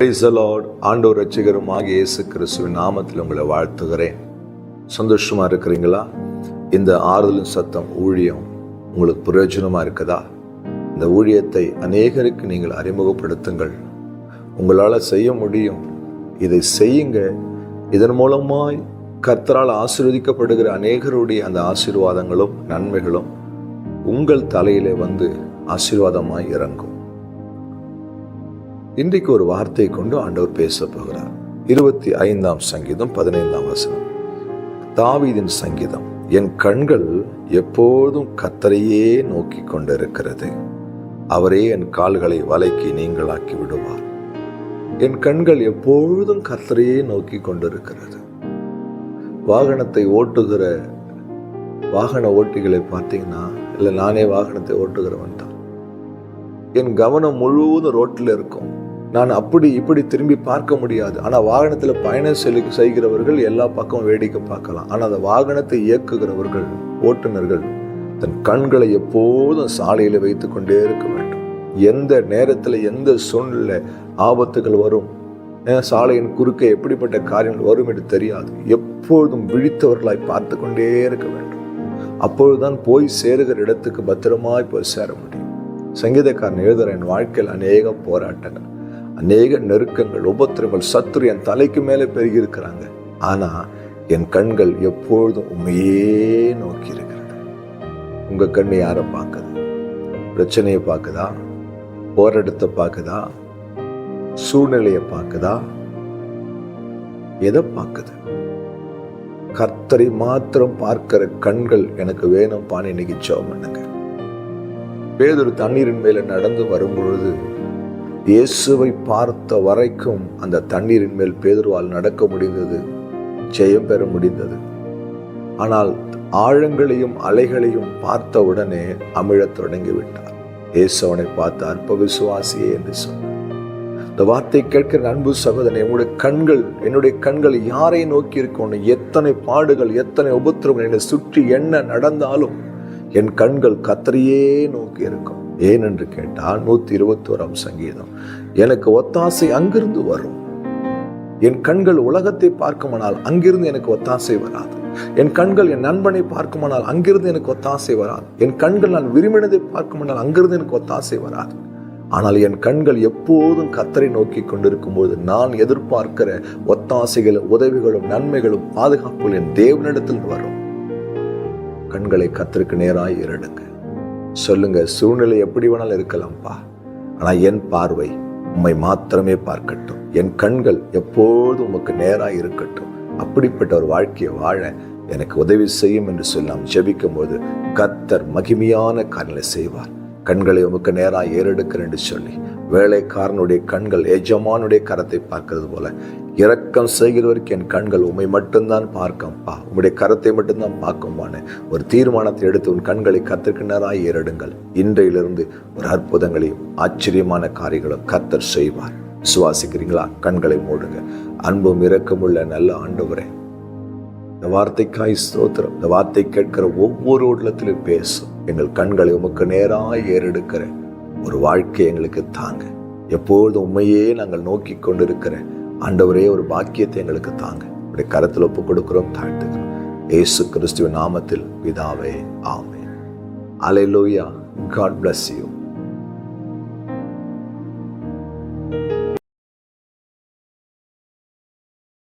Praise ஆண்டோர் ரட்சிகருமாக இயேசு கிறிஸ்துவின் நாமத்தில் உங்களை வாழ்த்துகிறேன். சந்தோஷமா இருக்கிறீங்களா? இந்த ஆறுதலின் சத்தம் ஊழியம் உங்களுக்கு பிரயோஜனமா இருக்குதா? இந்த ஊழியத்தை அநேகருக்கு நீங்கள் அறிமுகப்படுத்துங்கள். உங்களால் செய்ய முடியும். இதை செய்யுங்க. இதன் மூலமாய் கர்த்தரால் ஆசீர்வதிக்கப்படுகிற அநேகருடைய அந்த ஆசீர்வாதங்களும் நன்மைகளும் உங்கள் தலையிலே வந்து ஆசீர்வாதமாய் இறங்கும். இன்றைக்கு ஒரு வார்த்தை கொண்டு ஆண்டவர் பேச போகிறார். இருபத்தி ஐந்தாம் சங்கீதம் பதினைந்தாம் வசனம். தாவீதின் சங்கீதம் என் கண்கள் எப்போதும் கத்தரையே நோக்கி கொண்டிருக்கிறது. அவரே என் கால்களை வலைக்கு நீங்களாக்கி விடுவார். என் கண்கள் எப்பொழுதும் கத்தரையே நோக்கி கொண்டிருக்கிறது. வாகனத்தை ஓட்டுகிற வாகன ஓட்டிகளை பார்த்தீங்கன்னா இல்லை நானே வாகனத்தை ஓட்டுகிறவன் தான். என் கவனம் முழுவதும் ரோட்டில் இருக்கும். நான் அப்படி இப்படி திரும்பி பார்க்க முடியாது. ஆனால் வாகனத்தில் பயணம் செலு செய்கிறவர்கள் எல்லா பக்கமும் வேடிக்கை பார்க்கலாம். ஆனால் அந்த வாகனத்தை இயக்குகிறவர்கள் ஓட்டுநர்கள் தன் கண்களை எப்போதும் சாலையில் வைத்து கொண்டே இருக்க வேண்டும். எந்த நேரத்தில் எந்த சூழ்நிலை ஆபத்துகள் வரும் சாலையின் குறுக்கே எப்படிப்பட்ட காரியங்கள் வரும் என்று தெரியாது. எப்பொழுதும் விழித்தவர்களாய் பார்த்து கொண்டே இருக்க வேண்டும். அப்பொழுதுதான் போய் சேருகிற இடத்துக்கு பத்திரமாய் போய் சேர முடியும். சங்கீதக்காரன் எழுதுகிற என் வாழ்க்கையில் அநேக போராட்டங்கள். அநேக நெருக்கங்கள் உபத்திரங்கள் சத்துரு என் தலைக்கு மேலே பெருகி இருக்கிறாங்க ஆனா என் கண்கள் எப்பொழுதும் உண்மையே நோக்கி இருக்கிறது. உங்க கண்ணு யாரை பார்க்குது? பிரச்சனையை பார்க்குதா? போராட்டத்தை பார்க்குதா? சூழ்நிலையை பார்க்குதா? எதை பார்க்குது? கர்த்தரை மாத்திரம் பார்க்கிற கண்கள் எனக்கு வேணும் பான்னு இன்னைக்கு ஜெபம் பண்ணுங்க. பேதொரு தண்ணீரின் மேல நடந்து வரும் பொழுது இயேசுவை பார்த்த வரைக்கும் அந்த தண்ணீரின் மேல் பேதுருவால் நடக்க முடிந்தது ஜெயம் பெற முடிந்தது. ஆனால் ஆழங்களையும் அலைகளையும் பார்த்த உடனே அமிழத் தொடங்கி விட்டார் இயேசு அவனை பார்த்து அற்ப விசுவாசியே என்று சொன்னார். இந்த வார்த்தை கேட்கிற அன்பு சகோதரன் என்னுடைய கண்கள் என்னுடைய கண்கள் யாரை நோக்கி இருக்கணும் எத்தனை பாடுகள் எத்தனை உபத்திரங்கள் என்னை சுற்றி என்ன நடந்தாலும் என் கண்கள் கத்தரையே நோக்கி இருக்கும். ஏனென்று கேட்டால் நூத்தி இருபத்தோராம் சங்கீதம். எனக்கு ஒத்தாசை அங்கிருந்து வரும். என் கண்கள் உலகத்தை பார்க்குமானால் அங்கிருந்து எனக்கு ஒத்தாசை வராது. என் கண்கள் என் நண்பனை பார்க்குமானால் அங்கிருந்து எனக்கு ஒத்தாசை வராது. என் கண்கள் நான் விரும்பினதை பார்க்குமானால் அங்கிருந்து எனக்கு ஒத்தாசை வராது. ஆனால் என் கண்கள் எப்போதும் கத்தரை நோக்கி கொண்டிருக்கும் போது நான் எதிர்பார்க்கிற ஒத்தாசைகளும் உதவிகளும் நன்மைகளும் பாதுகாப்புகள் என் தேவனிடத்தில் வரும். கண்களை கத்தருக்கு நேராக இரடுங்க சொல்லுங்க சூழ்நிலை எப்படி வேணாலும் இருக்கலாம்ப்பா. ஆனா என் பார்வை உம்மை மாத்திரமே பார்க்கட்டும். என் கண்கள் எப்போதும் உமக்கு நேராக இருக்கட்டும். அப்படிப்பட்ட ஒரு வாழ்க்கையை வாழ எனக்கு உதவி செய்யும் என்று சொல்லி நாம் ஜெபிக்கும் போது கத்தர் மகிமையான காரியங்களை செய்வார். கண்களை உமக்கு நேராக ஏறெடுக்கிறேன் என்று சொல்லி வேலைக்காரனுடைய கண்கள் எஜமானுடைய கரத்தை பார்க்கிறது போல இரக்கம் செய்கிறவருக்கு என் கண்கள் உண்மை மட்டும்தான் பார்க்கும்பா. உம்முடைய கரத்தை மட்டும்தான் பார்க்கும்பான்னு ஒரு தீர்மானத்தை எடுத்து உன் கண்களை கத்திற்கு நேராக ஏறெடுங்கள். இன்றையிலிருந்து ஒரு அற்புதங்களையும் ஆச்சரியமான காரியங்களும் கத்தர் செய்வார். விசுவாசிக்கிறீங்களா? கண்களை மூடுங்க. அன்பும் இரக்கமுள்ள நல்ல ஆண்டவரே. இந்த வார்த்தைக்காய் ஸ்தோத்திரம். இந்த வார்த்தை கேட்கிற ஒவ்வொரு உள்ளத்திலும் பேசும். எங்கள் கண்களை உமக்கு நேராக ஏறெடுக்கிற ஒரு வாழ்க்கை எங்களுக்கு தாங்க. எப்பொழுதும் உண்மையே நாங்கள் நோக்கி கொண்டிருக்கிறேன் ஆண்டவரே ஒரு பாக்கியத்தை எங்களுக்கு தாங்க. இப்படி கரத்தில் ஒப்பு கொடுக்குறோம் தாழ்த்துக்கிறோம். ஏசு கிறிஸ்துவ நாமத்தில் பிதாவே ஆமே அலையிலோயா காட் பிளஸ் யூ